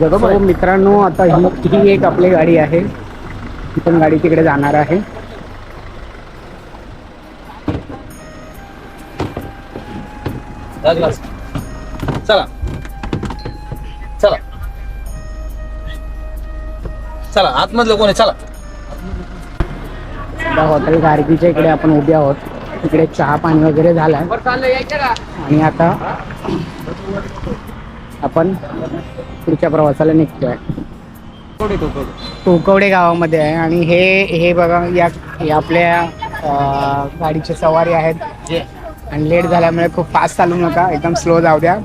So, मित्रांनो आता ही ही एक आपली गाडी आहे. ही पण गाडी तिकडे जाणार आहे. चला. चला. चला आतमधलं कोण आहे? चला. हॉटेल गार्गीच्या इकडे आपण उभे आहोत. इकडे चहा पाणी वगैरे झालाय. आणि आता आपण पुढच्या प्रवासाला निघतोय. टोकवडे गावामध्ये आहे आणि हे हे बघा या हे आपल्या अं, गाडीची सवारी आहेत. आणि लेट झाल्यामुळे खूप फास्ट चालू नका एकदम स्लो जाऊ द्या.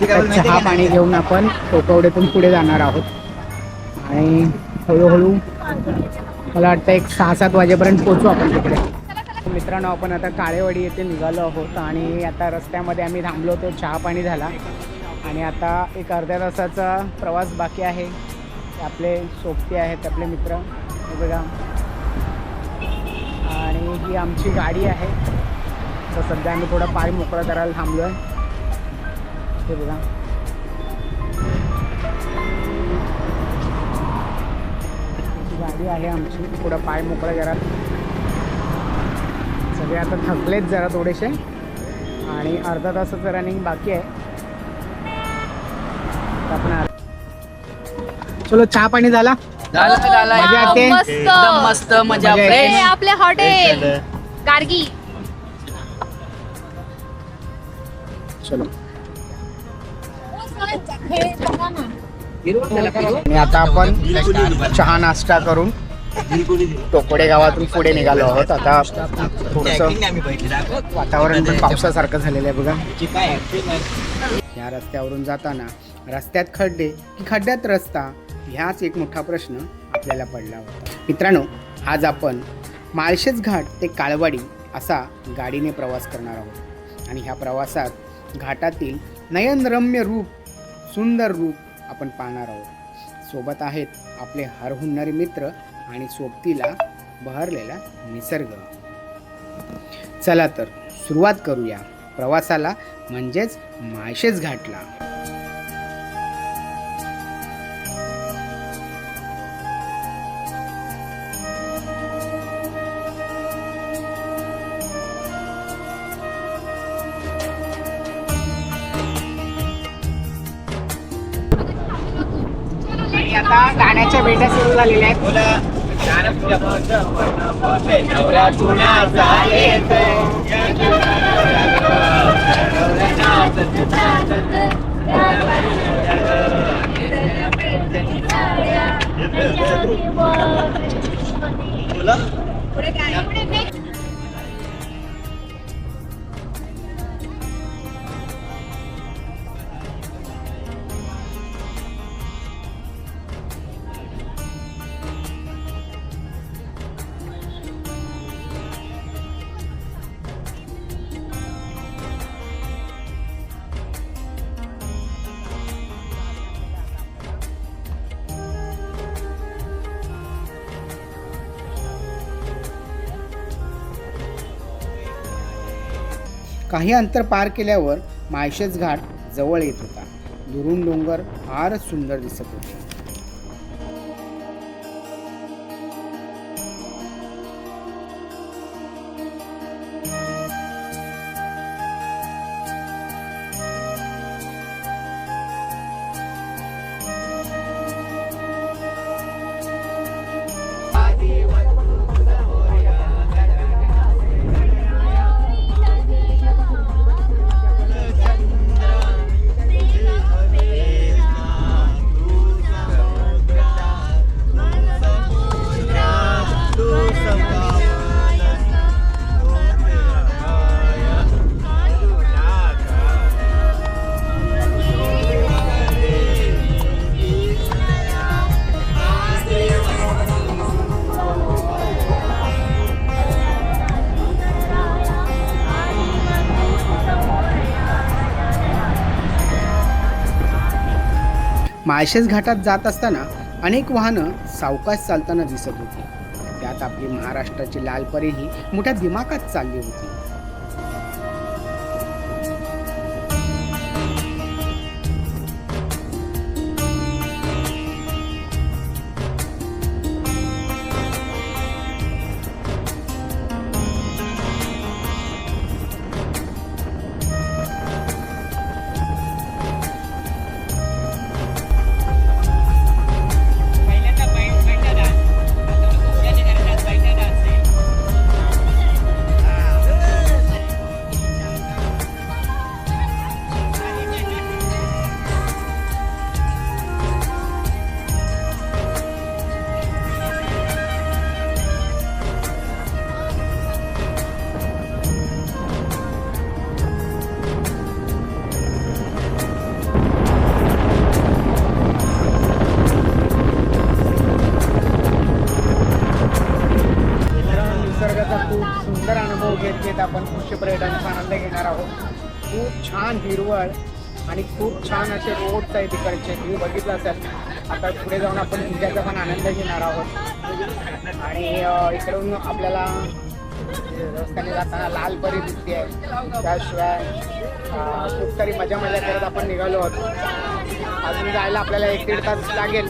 तर चहा पाणी घेऊन आपण टोकवडेतून पुढे जाणार आहोत. आणि हळूहळू मला वाटतं एक सहा सात वाजेपर्यंत पोहोचू आपण तिकडे. मित्रांनो आपण आता काळेवाडी येथे निघालो आहोत आणि आता रस्त्यामध्ये आम्ही थांबलो होतो चहा पाणी झाला. आणि आता एक अर्ध्या तासाचा प्रवास बाकी आहे. आपले सोबती आहेत आपले मित्र. हे बघा. आणि ही आमची गाडी आहे. तर सध्या आम्ही थोडा पाय मोकळा करायला थांबलो आहे हे बघा. गाडी आहे आमची. थोडा पाय मोकळा करा. सगळे आता थकलेत जरा थोडेसे. आणि अर्धा तासाचं रनिंग बाकी आहे. चलो चहा पाणी झाला? झालं झालं मजा एकदम येते? मस्त. एकदम मस्त मजा. मजा येते? फ्रेश. हे आपले हॉटेल. गार्गी. चलो. आणि आता आपण चहा नाश्ता करून टोकोडे गावातून पुढे निघालो आहोत. आता थोडस वातावरण पण पावसासारखं झालेलं आहे बघा. या रस्त्यावरून जाताना रस्त्यात खड्डे की खड्ड्यात रस्ता ह्याच एक मोठा प्रश्न आपल्याला पडला होता. मित्रांनो आज आपण माळशेज घाट ते काळवाडी असा गाडीने प्रवास करणार आहोत. आणि ह्या प्रवासात घाटातील नयनरम्य रूप सुंदर रूप आपण पाहणार आहोत. सोबत आहेत आपले हरहुन्नरी मित्र आणि सोबतीला बहरलेला निसर्ग. चला तर सुरुवात करूया. प्रवासाला म्हणजेच माळशेज घाटला. आता गाण्याच्या भेटा सुरू झालेल्या आहेत. काही अंतर पार केल्यावर माळशेज घाट जवळ येत होता. दुरून डोंगर फारच सुंदर दिसत होते. माळशेज घाटात जात असताना अनेक वाहनं सावकाश चालताना दिसत होती. त्यात आपली महाराष्ट्राची लाल परीही मोठ्या दिमाकात चालली होती. रोड्स तुम्ही बघितलं असेल आता पुढे जाऊन आपण तुमच्याचा पण आनंद घेणार आहोत. आणि इकडून आपल्याला रस्त्याने जाताना लाल परी दिसते आहे त्याशिवाय खूप सारी मजा मजा करत आपण निघालो आहोत. अजून जायला आपल्याला एक दीड तास लागेल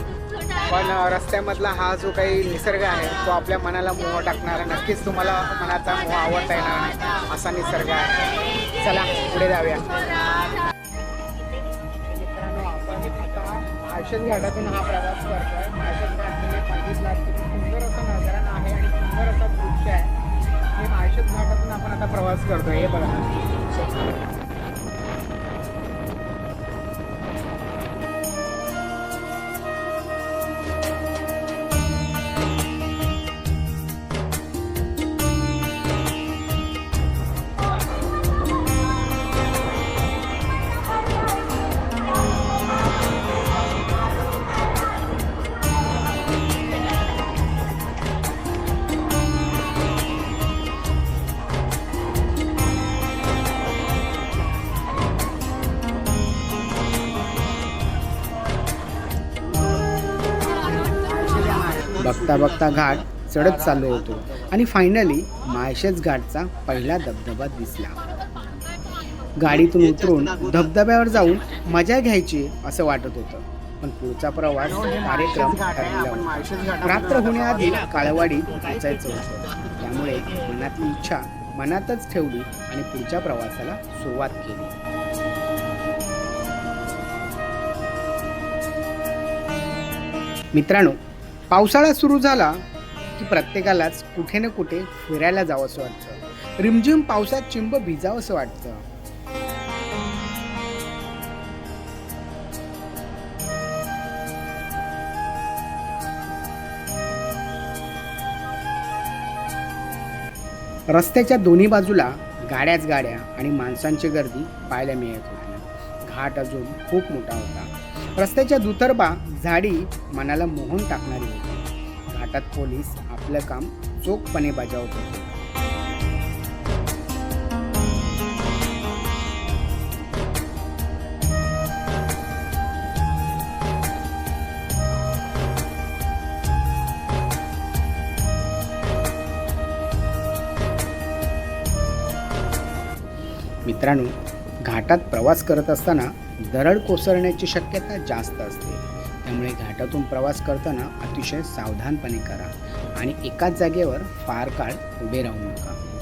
पण रस्त्यामधला हा जो काही निसर्ग आहे तो आपल्या मनाला मोह टाकणारा नक्कीच तुम्हाला मनाचा मोह आवडता येणार नाही असा निसर्ग आहे. चला पुढे जाऊया. माळशेज घाटातून हा प्रवास करतोय. माळशेज घाट तुम्ही बघितला किती सुंदर असा नजारा आहे आणि सुंदर असा दृश्य आहे. हे माळशेज घाटातून आपण आता प्रवास करतोय हे बघा. बघता बघता घाट चढत चाललो होतो. आणि फायनली माळशेज घाटचा पहिला धबधबा दिसला. गाडीतून उतरून धबधब्यावर जाऊन मजा घ्यायची असं वाटत होतं. पण पुढचा प्रवास कार्यक्रम रात्र होण्याआधी काळवाडीत पोचायचं होतं. त्यामुळे मनातली इच्छा मनातच ठेवली आणि पुढच्या प्रवासाला सुरुवात केली. मित्रांनो पावसाळा सुरू झाला की प्रत्येकालाच कुठे ना कुठे फिरायला जावंसं वाटतं. रिमझिम पावसात चिंब भिजावंसं वाटतं. रस्त्याच्या दोन्ही बाजूला गाड्याच गाड्या आणि माणसांची गर्दी पाहायला मिळत होती घाट अजून खूप मोठा होता. रस्त्याच्या दुतर्बा झाडी मनाला मोहून टाकणारी होती. घाटात पोलीस आपलं काम चोखपणे बजावत होते. मित्रांनो घाटात प्रवास करत असताना दरड कोसळण्याची शक्यता जास्त असते. त्यामुळे घाटातून प्रवास करताना अतिशय सावधानपणे करा. आणि एकाच जागेवर फार काळ उभे राहू नका.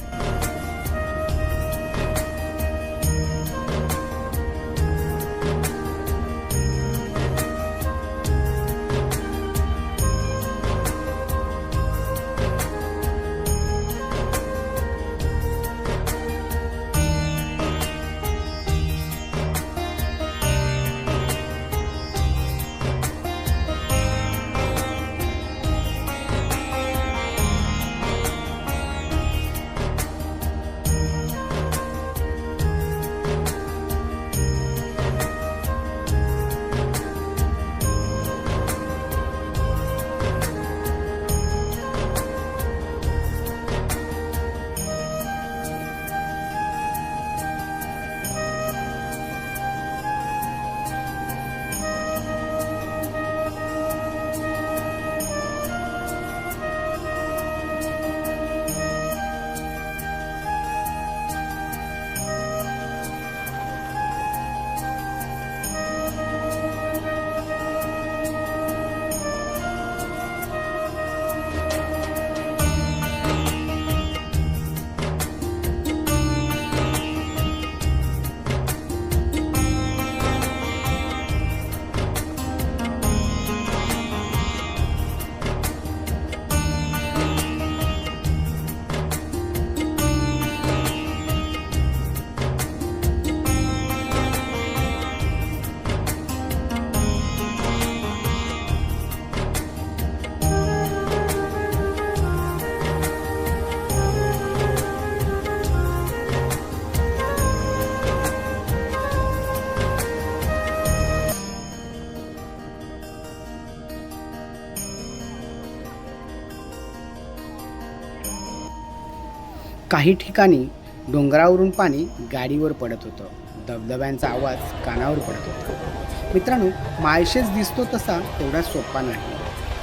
काही ठिकाणी डोंगरावरून पाणी गाडीवर पडत होतं. धबधब्यांचा आवाज कानावर पडत होता. मित्रांनो माळशेज दिसतो तसा तेवढा सोपा नाही.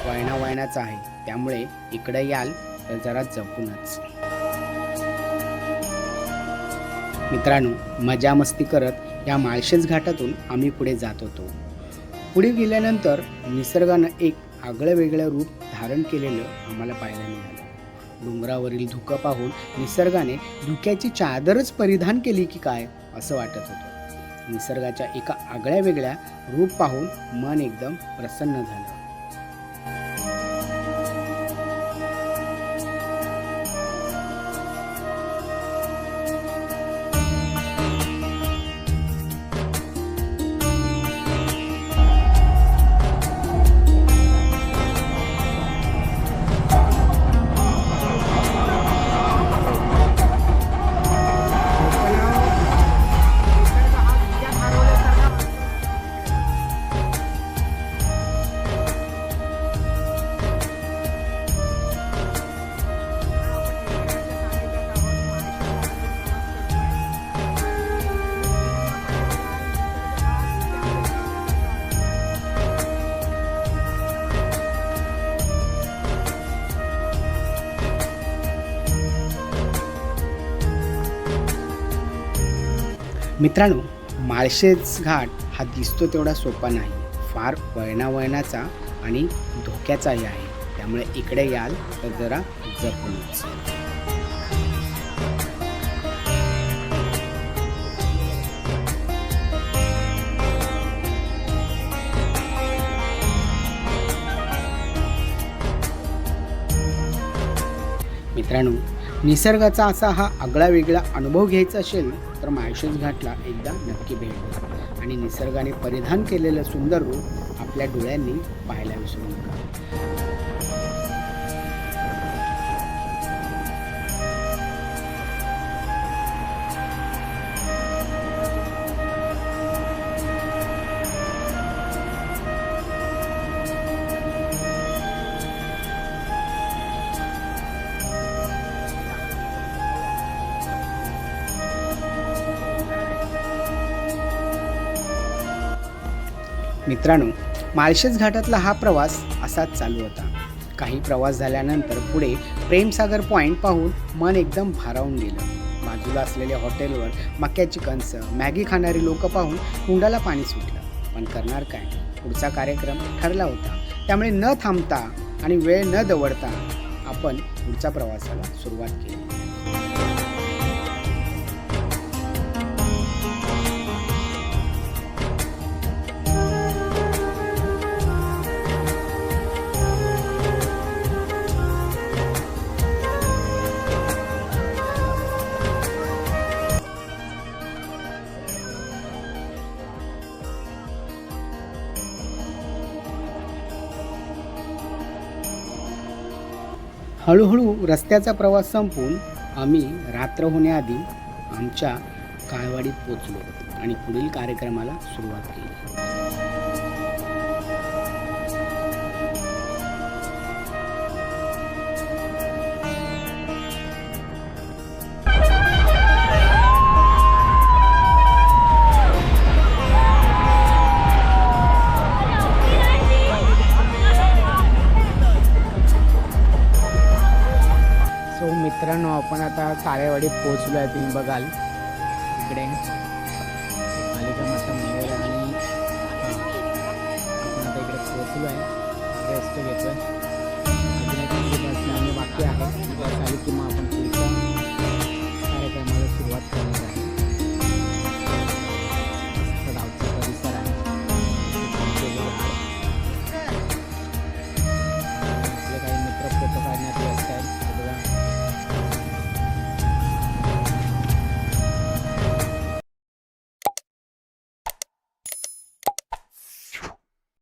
वळणा वळणाचा आहे. त्यामुळे इकडे याल तर जरा जपूनच. मित्रांनो मजा मस्ती करत या माळशेज घाटातून आम्ही पुढे जात होतो. पुढे गेल्यानंतर निसर्गानं एक आगळं वेगळं रूप धारण केलेलं आम्हाला पाहायला मिळालं. डोंगरावरील धुकं पाहून निसर्गाने धुक्याची चादरच परिधान केली की काय असं वाटत होतं. निसर्गाच्या एका आगळ्या वेगळ्या रूप पाहून मन एकदम प्रसन्न झालं. मित्रांनो माळशेज घाट हा दिसतो तेवढा सोपा नाही. फार वळणावळणाचा आणि धोक्याचाही आहे. त्यामुळे इकडे याल तर जरा जपूनच मित्रांनो निसर्गाचा असा हा आगळा वेगळा अनुभव घ्यायचा असेल तर माळशेज घाटला एकदा नक्की भेट. द्या आणि निसर्गाने परिधान केलेलं सुंदर रूप आपल्या डोळ्यांनी पाहायला विसरू नका. मित्रांनो माळशेज घाटातला हा प्रवास असाच चालू होता. काही प्रवास झाल्यानंतर पुढे प्रेमसागर पॉईंट पाहून मन एकदम भारावून गेलं. बाजूला असलेल्या हॉटेलवर मक्याची कणसं मॅगी खाणारी लोक पाहून कुंडाला पाणी सुटलं. पण करणार काय? पुढचा कार्यक्रम ठरला होता. त्यामुळे न थांबता आणि वेळ न दवडता आपण पुढच्या प्रवासाला सुरुवात केली. हळूहळू रस्त्याचा प्रवास संपून आम्ही रात्र होण्याआधी आमच्या काळवाडीत पोचलो आणि पुढील कार्यक्रमाला सुरुवात केली. काटेवाडी पोहोचलो आहे तुम्ही बघाल. इकडे. मालिका माता मंदिर आणि आपण आता इकडे पोहोचलो आहे. रेस्ट घेतोय. आहे. बाकी आहे. आली मग आपण